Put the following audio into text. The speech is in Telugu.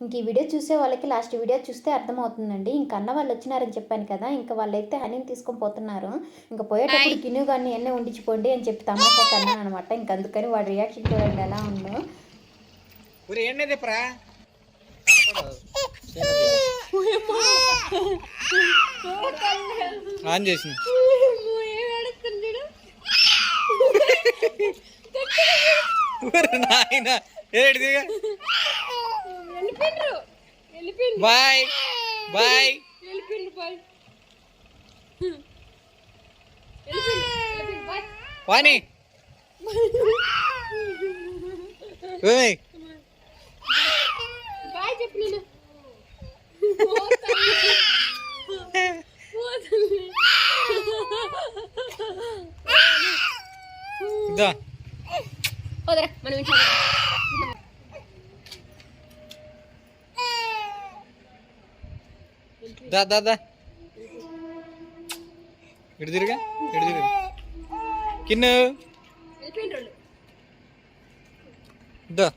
ఇంక ఈ వీడియో చూసే వాళ్ళకి లాస్ట్ వీడియో చూస్తే అర్థమవుతుందండి. ఇంక అన్న వాళ్ళు వచ్చినారని చెప్పాను కదా ఇంకా వాళ్ళైతే హనీని తీసుకొని పోతున్నారు. ఇంకా పోయేటప్పుడు గిన్నె కానీ ఎన్నే ఉండించుకోండి అని చెప్పి తమాషా కన్నాను అనమాట ఇంక అందుకని వాడి రియాక్షన్ చూడండి ఎలా ఉందో. ఆన్ చేసింది. నాయనా బాయ్ బాయ్ వాణి బాయ్ చెప్పు నేను. ఇదా మనం ఇంట్లో దా దా దా. ఇటు తిరుగా ఇటు తిరుగు. కిన్ను. దా.